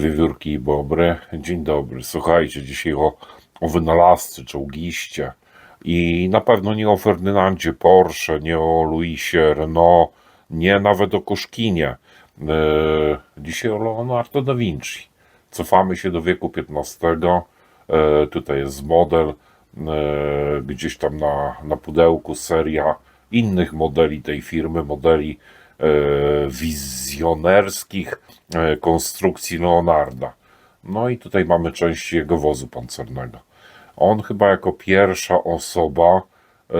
Wiewiórki i Bobry. Dzień dobry. Słuchajcie, dzisiaj o, o wynalazcy, czołgiście. I na pewno nie o Ferdynandzie Porsche, nie o Luisie Renault, nie nawet o Koszkinie. E, dzisiaj o Leonardo da Vinci. Cofamy się do wieku XV. E, tutaj jest model. E, gdzieś tam na, na pudełku seria innych modeli tej firmy, modeli wizjonerskich e, konstrukcji Leonarda. No i tutaj mamy część jego wozu pancernego. On chyba jako pierwsza osoba, e,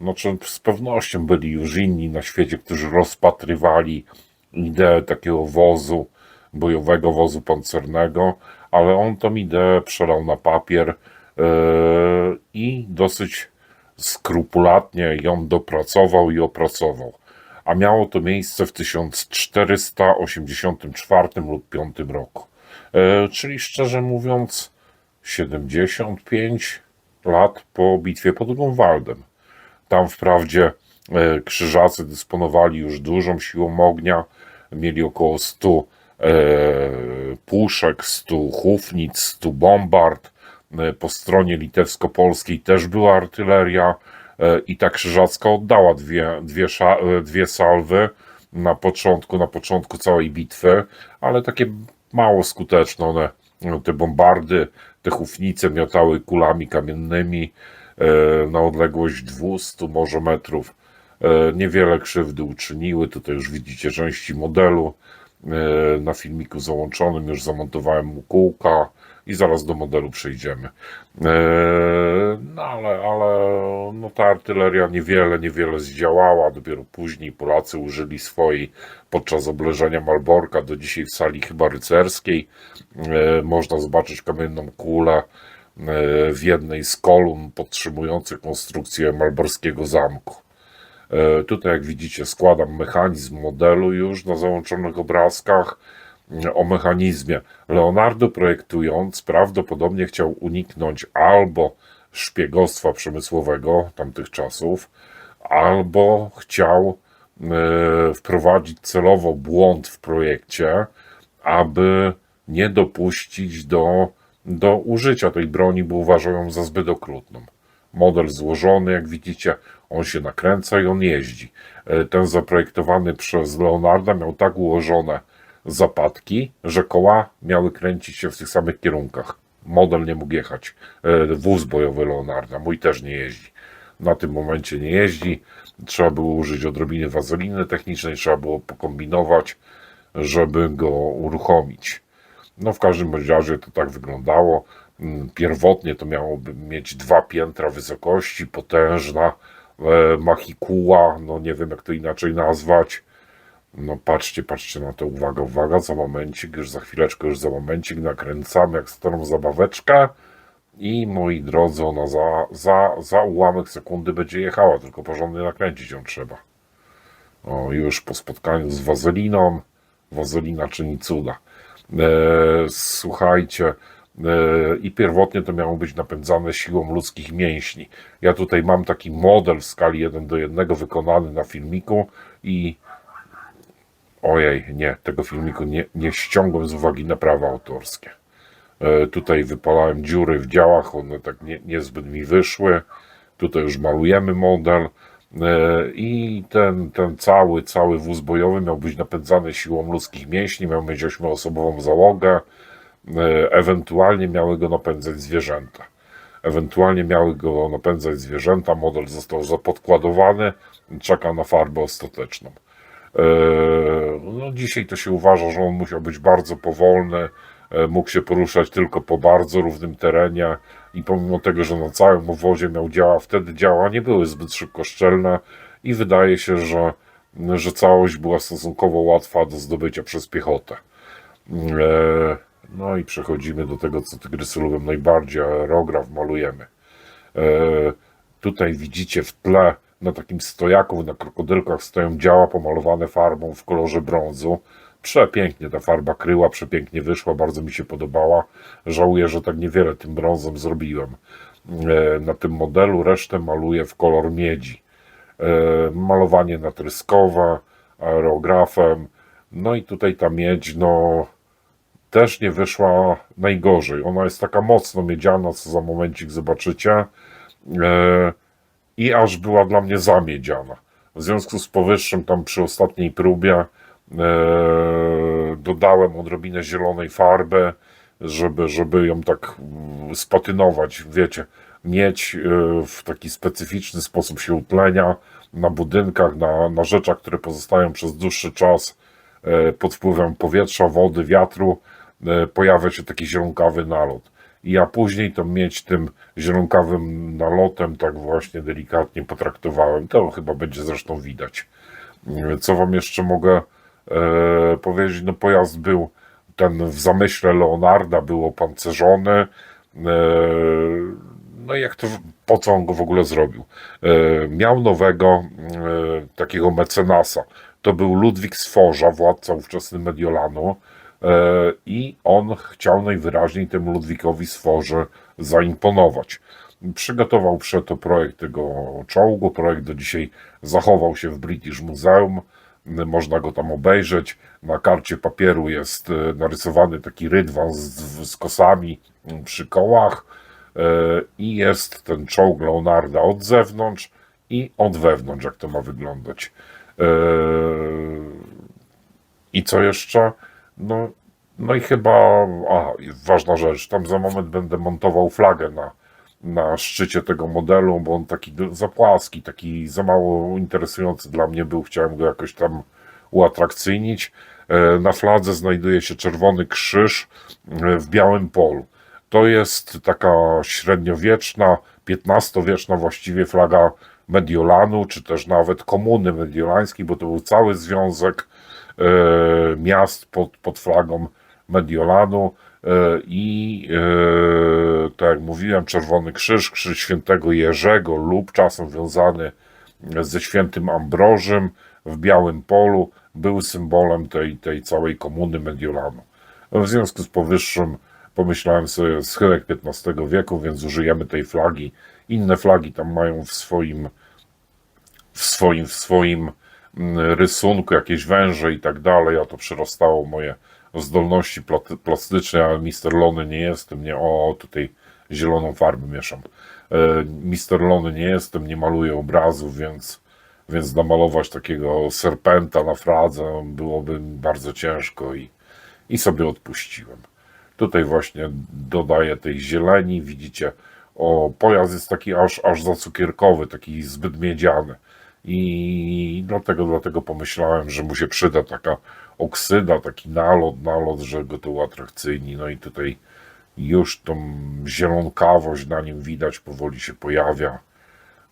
no z pewnością byli już inni na świecie, którzy rozpatrywali ideę takiego wozu, bojowego wozu pancernego, ale on tą ideę przelał na papier e, i dosyć skrupulatnie ją dopracował i opracował. A miało to miejsce w 1484 lub 5 roku. E, czyli szczerze mówiąc, 75 lat po bitwie pod Grunwaldem. Tam wprawdzie e, krzyżacy dysponowali już dużą siłą ognia, mieli około 100 e, puszek, 100 hufnic, 100 bombard. Po stronie litewsko-polskiej też była artyleria i ta krzyżacka oddała dwie, dwie, e, dwie salwy na początku, na początku całej bitwy, ale takie mało skuteczne one, no, te bombardy, te hufnice miotały kulami kamiennymi e, na odległość 200 może metrów. E, Niewiele krzywdy uczyniły. Tutaj już widzicie części modelu. E, Na filmiku załączonym już zamontowałem mu kółka i zaraz do modelu przejdziemy. E, No ale, ale no ta artyleria niewiele, niewiele zdziałała. Dopiero później Polacy użyli swojej podczas obleżenia Malborka. Do dzisiaj w sali chyba rycerskiej e, można zobaczyć kamienną kulę w jednej z kolumn podtrzymujących konstrukcję malborskiego zamku. E, Tutaj, jak widzicie, składam mechanizm modelu już na załączonych obrazkach. E, O mechanizmie. Leonardo projektując prawdopodobnie chciał uniknąć albo szpiegostwa przemysłowego tamtych czasów, albo chciał e, wprowadzić celowo błąd w projekcie, aby nie dopuścić do, do użycia tej broni, bo uważał ją za zbyt okrutną. Model złożony, jak widzicie, on się nakręca i on jeździ. E, Ten zaprojektowany przez Leonarda miał tak ułożone zapadki, że koła miały kręcić się w tych samych kierunkach. Model nie mógł jechać. E, Wóz bojowy Leonarda, mój też nie jeździ. Na tym momencie nie jeździ. Trzeba było użyć odrobiny wazeliny technicznej, trzeba było pokombinować, żeby go uruchomić. No w każdym razie to tak wyglądało. Pierwotnie to miałoby mieć dwa piętra wysokości, potężna e, machikuła, no nie wiem jak to inaczej nazwać. No patrzcie, patrzcie na to, uwaga, uwaga, za momencik, już za chwileczkę, już za momencik nakręcamy jak starą zabaweczkę i moi drodzy, ona za, za, za ułamek sekundy będzie jechała, tylko porządnie nakręcić ją trzeba. O, już po spotkaniu z wazeliną, wazelina czyni cuda. E, słuchajcie, i pierwotnie to miało być napędzane siłą ludzkich mięśni. Ja tutaj mam taki model w skali 1 do 1 wykonany na filmiku i ojej, nie, tego filmiku nie, nie ściągłem z uwagi na prawa autorskie. E, Tutaj wypalałem dziury w działach, one tak nie, niezbyt mi wyszły. Tutaj już malujemy model. E, I ten, ten cały, cały wóz bojowy miał być napędzany siłą ludzkich mięśni, miał mieć ośmioosobową załogę. E, Ewentualnie miały go napędzać zwierzęta. Ewentualnie miały go napędzać zwierzęta. Model został zapodkładowany, czeka na farbę ostateczną. E, No, dzisiaj to się uważa, że on musiał być bardzo powolny, e, mógł się poruszać tylko po bardzo równym terenie i pomimo tego, że na całym owozie miał działa, wtedy działa nie były zbyt szybkoszczelne i wydaje się, że, że całość była stosunkowo łatwa do zdobycia przez piechotę. No i przechodzimy do tego, co tygrysy lubią najbardziej, aerograf malujemy. E, Tutaj widzicie w tle na takim stojaku, na krokodylkach stoją działa pomalowane farbą w kolorze brązu. Przepięknie ta farba kryła, przepięknie wyszła, bardzo mi się podobała. Żałuję, że tak niewiele tym brązem zrobiłem. E, Na tym modelu resztę maluję w kolor miedzi. E, Malowanie natryskowe, aerografem. No i tutaj ta miedź, no też nie wyszła najgorzej. Ona jest taka mocno miedziana, co za momencik zobaczycie. E, I aż była dla mnie zamiedziana. W związku z powyższym, tam przy ostatniej próbie e, dodałem odrobinę zielonej farby, żeby, żeby ją tak mm, spatynować, wiecie, mieć e, w taki specyficzny sposób się utlenia na budynkach, na, na rzeczach, które pozostają przez dłuższy czas pod wpływem powietrza, wody, wiatru, pojawia się taki zielonkawy nalot. I ja później to mieć tym zielonkawym nalotem tak właśnie delikatnie potraktowałem. To chyba będzie zresztą widać. E, Co wam jeszcze mogę e, powiedzieć? No pojazd był ten w zamyśle Leonarda był opancerzony. E, no i jak to, po co on go w ogóle zrobił? E, miał nowego e, takiego mecenasa. To był Ludwik Sforza, władca ówczesny Mediolanu e, i on chciał najwyraźniej temu Ludwikowi Sforze zaimponować. Przygotował przeto projekt tego czołgu. Projekt do dzisiaj zachował się w British Museum. Można go tam obejrzeć. Na karcie papieru jest e, narysowany taki rydwan z, z kosami m, przy kołach e, i jest ten czołg Leonarda od zewnątrz i od wewnątrz, jak to ma wyglądać. E, I co jeszcze? No, no i chyba, a, i ważna rzecz, tam za moment będę montował flagę na, na szczycie tego modelu, bo on taki za płaski, taki za mało interesujący dla mnie był, chciałem go jakoś tam uatrakcyjnić. E, Na fladze znajduje się czerwony krzyż e, w białym polu. To jest taka średniowieczna, XV-wieczna właściwie flaga Mediolanu, czy też nawet komuny mediolańskiej, bo to był cały związek miast pod, pod flagą Mediolanu e, i e, tak jak mówiłem, Czerwony Krzyż, Krzyż Świętego Jerzego lub czasem wiązany ze Świętym Ambrożym w Białym Polu był symbolem tej, tej całej komuny Mediolanu. W związku z powyższym pomyślałem sobie schyłek XV wieku, więc użyjemy tej flagi. Inne flagi tam mają w swoim w swoim, w swoim rysunku jakieś węże i tak dalej, a to przyrastało moje zdolności plastyczne, ale Mister Lony nie jestem, nie, o tutaj zieloną farbę mieszam. E, Mister Lony nie jestem, nie maluję obrazów, więc, więc namalować takiego serpenta na fradze byłoby bardzo ciężko i, i sobie odpuściłem. Tutaj właśnie dodaję tej zieleni, widzicie, o, pojazd jest taki aż, aż za cukierkowy, taki zbyt miedziany. I dlatego, dlatego pomyślałem, że mu się przyda taka oksyda, taki nalot, nalot, że go to uatrakcyjni. No i tutaj już tą zielonkawość na nim widać, powoli się pojawia.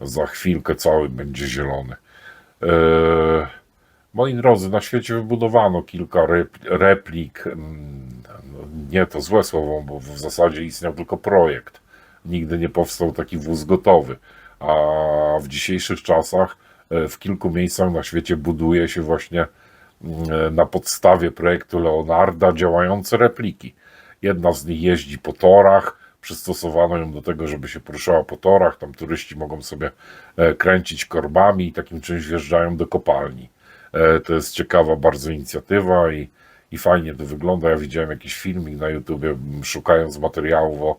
Za chwilkę cały będzie zielony. Eee, moi drodzy, na świecie wybudowano kilka rep- replik. mm, no, Nie to złe słowo, bo w zasadzie istniał tylko projekt. Nigdy nie powstał taki wóz gotowy. A w dzisiejszych czasach w kilku miejscach na świecie buduje się właśnie mm, na podstawie projektu Leonarda działające repliki. Jedna z nich jeździ po torach, przystosowano ją do tego, żeby się poruszała po torach. Tam turyści mogą sobie e, kręcić korbami i takim czymś wjeżdżają do kopalni. E, To jest ciekawa bardzo inicjatywa i, i fajnie to wygląda. Ja widziałem jakiś filmik na YouTubie, szukając materiałów o,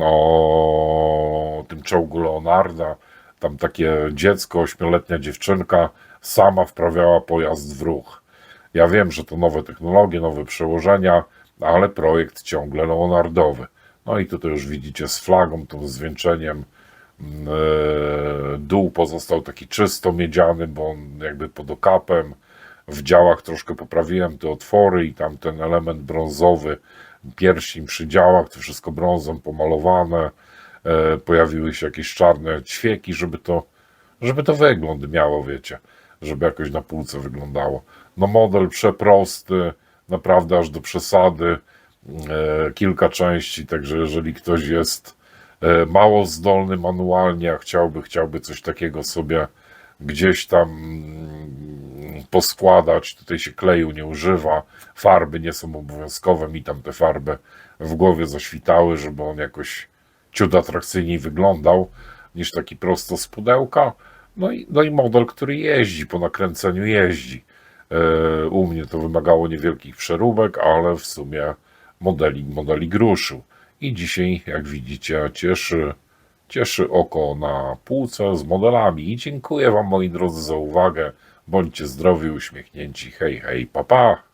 o tym czołgu Leonarda. Tam takie dziecko, ośmioletnia dziewczynka sama wprawiała pojazd w ruch. Ja wiem, że to nowe technologie, nowe przełożenia, ale projekt ciągle Leonardowy. No i tutaj już widzicie z flagą, tym zwieńczeniem. mm, e, Dół pozostał taki czysto miedziany, bo on jakby pod okapem. W działach troszkę poprawiłem te otwory i tam ten element brązowy, pierścień przy działach, to wszystko brązem pomalowane. E, Pojawiły się jakieś czarne ćwieki, żeby to, żeby to wygląd miało, wiecie, żeby jakoś na półce wyglądało. No model przeprosty, naprawdę aż do przesady, e, kilka części, także jeżeli ktoś jest e, mało zdolny manualnie, a chciałby, chciałby coś takiego sobie gdzieś tam mm, poskładać, tutaj się kleju nie używa, farby nie są obowiązkowe, mi tam te farby w głowie zaświtały, żeby on jakoś ciut atrakcyjniej wyglądał niż taki prosto z pudełka. No i, no i model, który jeździ, po nakręceniu jeździ. E, U mnie to wymagało niewielkich przeróbek, ale w sumie modeli, modelik ruszył. I dzisiaj, jak widzicie, cieszy, cieszy oko na półce z modelami. I dziękuję Wam, moi drodzy, za uwagę. Bądźcie zdrowi, uśmiechnięci. Hej, hej, papa. Pa.